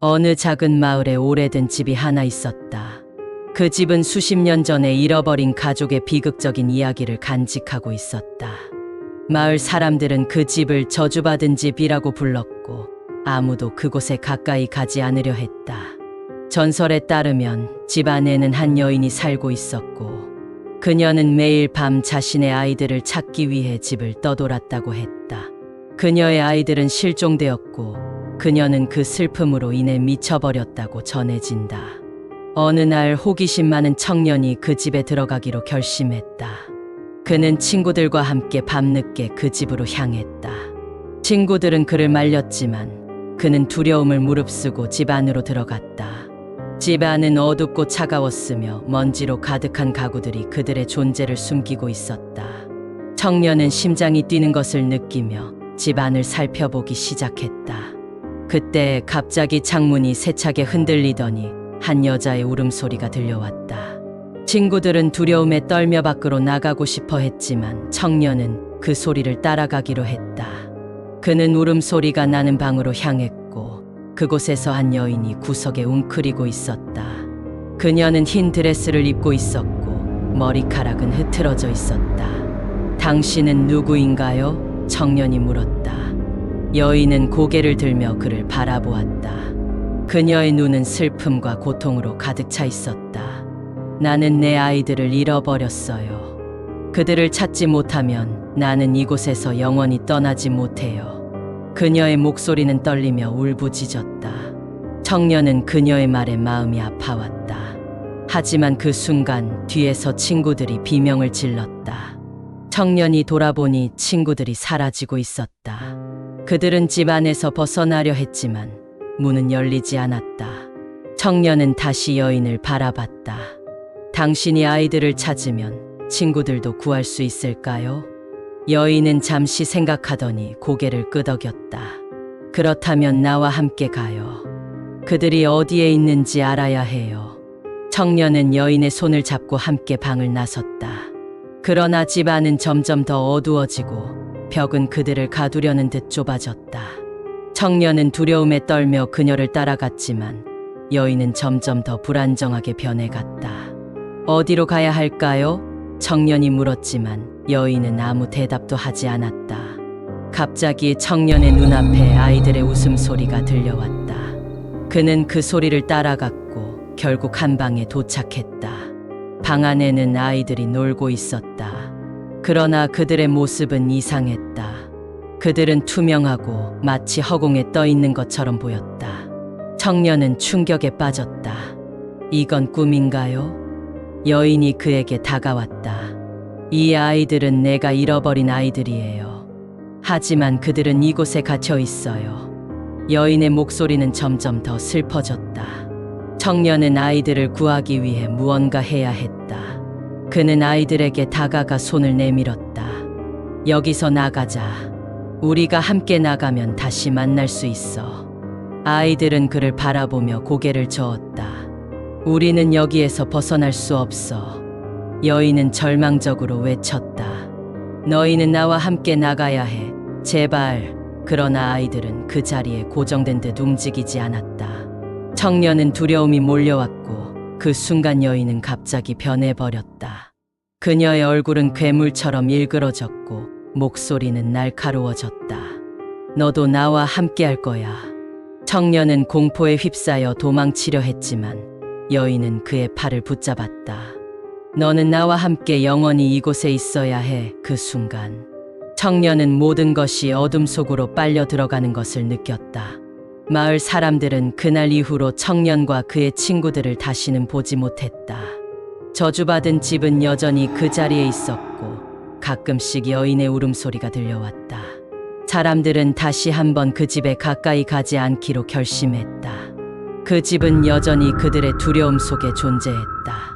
어느 작은 마을에 오래된 집이 하나 있었다. 그 집은 수십 년 전에 잃어버린 가족의 비극적인 이야기를 간직하고 있었다. 마을 사람들은 그 집을 저주받은 집이라고 불렀고 아무도 그곳에 가까이 가지 않으려 했다. 전설에 따르면 집 안에는 한 여인이 살고 있었고 그녀는 매일 밤 자신의 아이들을 찾기 위해 집을 떠돌았다고 했다. 그녀의 아이들은 실종되었고 그녀는 그 슬픔으로 인해 미쳐버렸다고 전해진다. 어느 날 호기심 많은 청년이 그 집에 들어가기로 결심했다. 그는 친구들과 함께 밤늦게 그 집으로 향했다. 친구들은 그를 말렸지만 그는 두려움을 무릅쓰고 집 안으로 들어갔다. 집 안은 어둡고 차가웠으며 먼지로 가득한 가구들이 그들의 존재를 숨기고 있었다. 청년은 심장이 뛰는 것을 느끼며 집 안을 살펴보기 시작했다. 그때 갑자기 창문이 세차게 흔들리더니 한 여자의 울음소리가 들려왔다. 친구들은 두려움에 떨며 밖으로 나가고 싶어 했지만 청년은 그 소리를 따라가기로 했다. 그는 울음소리가 나는 방으로 향했고 그곳에서 한 여인이 구석에 웅크리고 있었다. 그녀는 흰 드레스를 입고 있었고 머리카락은 흐트러져 있었다. 당신은 누구인가요? 청년이 물었다. 여인은 고개를 들며 그를 바라보았다. 그녀의 눈은 슬픔과 고통으로 가득 차 있었다. 나는 내 아이들을 잃어버렸어요. 그들을 찾지 못하면 나는 이곳에서 영원히 떠나지 못해요. 그녀의 목소리는 떨리며 울부짖었다. 청년은 그녀의 말에 마음이 아파왔다. 하지만 그 순간 뒤에서 친구들이 비명을 질렀다. 청년이 돌아보니 친구들이 사라지고 있었다. 그들은 집 안에서 벗어나려 했지만 문은 열리지 않았다. 청년은 다시 여인을 바라봤다. 당신이 아이들을 찾으면 친구들도 구할 수 있을까요? 여인은 잠시 생각하더니 고개를 끄덕였다. 그렇다면 나와 함께 가요. 그들이 어디에 있는지 알아야 해요. 청년은 여인의 손을 잡고 함께 방을 나섰다. 그러나 집 안은 점점 더 어두워지고 벽은 그들을 가두려는 듯 좁아졌다. 청년은 두려움에 떨며 그녀를 따라갔지만 여인은 점점 더 불안정하게 변해갔다. 어디로 가야 할까요? 청년이 물었지만 여인은 아무 대답도 하지 않았다. 갑자기 청년의 눈앞에 아이들의 웃음소리가 들려왔다. 그는 그 소리를 따라갔고 결국 한 방에 도착했다. 방 안에는 아이들이 놀고 있었다. 그러나 그들의 모습은 이상했다. 그들은 투명하고 마치 허공에 떠 있는 것처럼 보였다. 청년은 충격에 빠졌다. 이건 꿈인가요? 여인이 그에게 다가왔다. 이 아이들은 내가 잃어버린 아이들이에요. 하지만 그들은 이곳에 갇혀 있어요. 여인의 목소리는 점점 더 슬퍼졌다. 청년은 아이들을 구하기 위해 무언가 해야 했다. 그는 아이들에게 다가가 손을 내밀었다. 여기서 나가자. 우리가 함께 나가면 다시 만날 수 있어. 아이들은 그를 바라보며 고개를 저었다. 우리는 여기에서 벗어날 수 없어. 여인은 절망적으로 외쳤다. 너희는 나와 함께 나가야 해. 제발. 그러나 아이들은 그 자리에 고정된 듯 움직이지 않았다. 청년은 두려움이 몰려왔고 그 순간 여인은 갑자기 변해버렸다. 그녀의 얼굴은 괴물처럼 일그러졌고 목소리는 날카로워졌다. 너도 나와 함께 할 거야. 청년은 공포에 휩싸여 도망치려 했지만 여인은 그의 팔을 붙잡았다. 너는 나와 함께 영원히 이곳에 있어야 해. 그 순간. 청년은 모든 것이 어둠 속으로 빨려 들어가는 것을 느꼈다. 마을 사람들은 그날 이후로 청년과 그의 친구들을 다시는 보지 못했다. 저주받은 집은 여전히 그 자리에 있었고 가끔씩 여인의 울음소리가 들려왔다. 사람들은 다시 한번 그 집에 가까이 가지 않기로 결심했다. 그 집은 여전히 그들의 두려움 속에 존재했다.